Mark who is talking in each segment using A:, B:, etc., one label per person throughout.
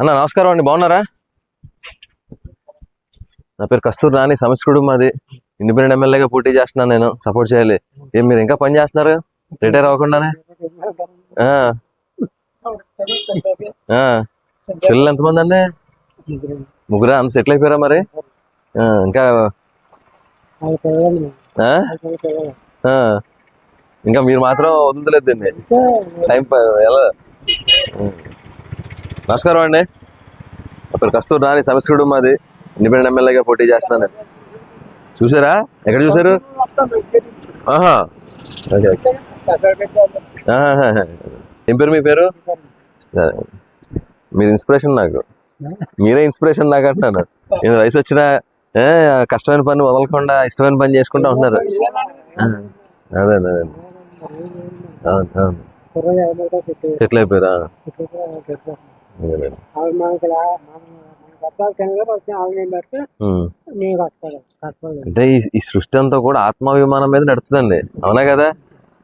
A: అన్న నమస్కారం అండి. బాగున్నారా? నా పేరు కస్తూర్ నాని సంస్కృడు మాది ఇండిపెండెంట్ ఎమ్మెల్యేగా పోటీ చేస్తున్నాను నేను. సపోర్ట్ చేయాలి. ఏం మీరు ఇంకా పని చేస్తున్నారు? రిటైర్ అవ్వకుండానే? ఆ, ఆ. పిల్లలు ఎంతమంది అండి? ముగ్గురు? అంత సెటిల్ అయిపోయారా మరి? ఆ, ఇంకా ఆ? ఆ. ఇంకా మీరు మాత్రం వదలలేదు దీన్ని. టైం ఎలా? నమస్కారం అండి. అక్కడ కస్తూర్ కస్తూరి నాని సంస్కృడు మాది. ఇండిపెండెంట్ ఎమ్మెల్యేగా పోటీ చేస్తున్నాను. చూసారా? ఎక్కడ చూసారు? ఆహా. ఏం పేరు మీ పేరు? మీరు ఇన్స్పిరేషన్ నాకు. మీరే ఇన్స్పిరేషన్ నాకు అంటున్నాను. నేను వయసు వచ్చిన కష్టమైన పని వదలకుండా ఇష్టమైన పని చేసుకుంటా ఉంటున్నారు. అదే అదే. అవును అవును. సెటిల్ అయిపోయారా. అంటే ఈ సృష్టి అంతా కూడా ఆత్మాభిమానం మీద నడుతుందండి అవునా కదా?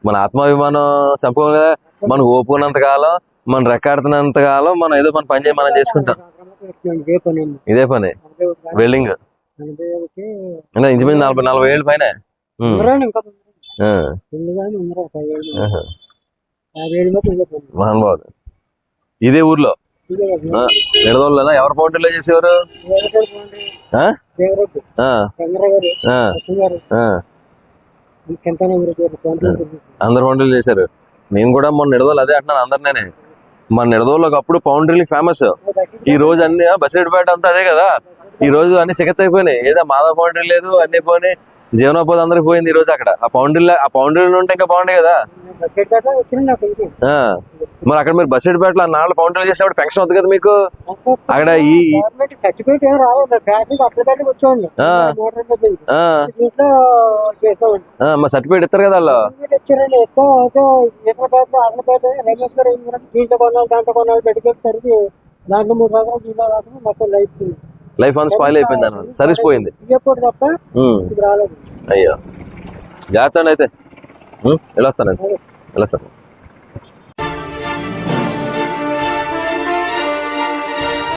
A: మన ఆత్మాభిమానం సంపూర్ణ కదా? మనం ఓపుకున్నంత కాలం మనం రెక్కాడుతున్నంత కాలం మనం ఏదో మన పని మనం చేసుకుంటాం. ఇదే పని వెల్డింగ్ ఇంచుమించు నలభై నలభై ఏళ్ళు పైన. మహానుభావుడు ఇదే ఊర్లో? ఆ, నిడదోళ్ళనా ఎవరు పౌంటరీలో చేసేవారు. అందరు పౌంటరీలు చేశారు. నేను కూడా మొన్న నిడదోలు అదే అంటున్నాను అందరినే మన నిడదోళ్ళు ఒకప్పుడు పౌండరీలు ఫేమస్. ఈ రోజు అన్ని బసిరెడ్డిపేట అంతా అదే కదా. ఈ రోజు అన్ని సిగత్ అయిపోయినాయి ఏదో మాధవ పౌండరీ లేదు అన్ని పోయినాయి జీవనోపాధి అందరికి పోయింది ఈ రోజు అక్కడ. ఆ పౌండరీ ఆ పౌండరీలు ఉంటే ఇంకా బాగుండే కదా? మరి అక్కడ మీరు బసిరెడ్డిపేటలో నాలుగు పౌండరీలు చేసినప్పుడు పెన్షన్ వద్దు కదా మీకు? అక్కడ ఈ
B: సర్టిఫికేట్
A: మరి సర్టిఫికేట్ ఇస్తారు కదా వాళ్ళు.
B: కొనాలి దాంట్లో కొనాలి పెట్టుకెళ్ళి దాంట్లో మూడు రకాలు మొత్తం లైఫ్
A: లైఫ్ అంతా స్పాయిల్ అయిపోయింది అన్నమాట సర్వీస్ పోయింది అయ్యో. జాగ్రత్త అయితే. ఉమ్, వెళ్ళొస్తానండి వెళ్ళొస్తాను.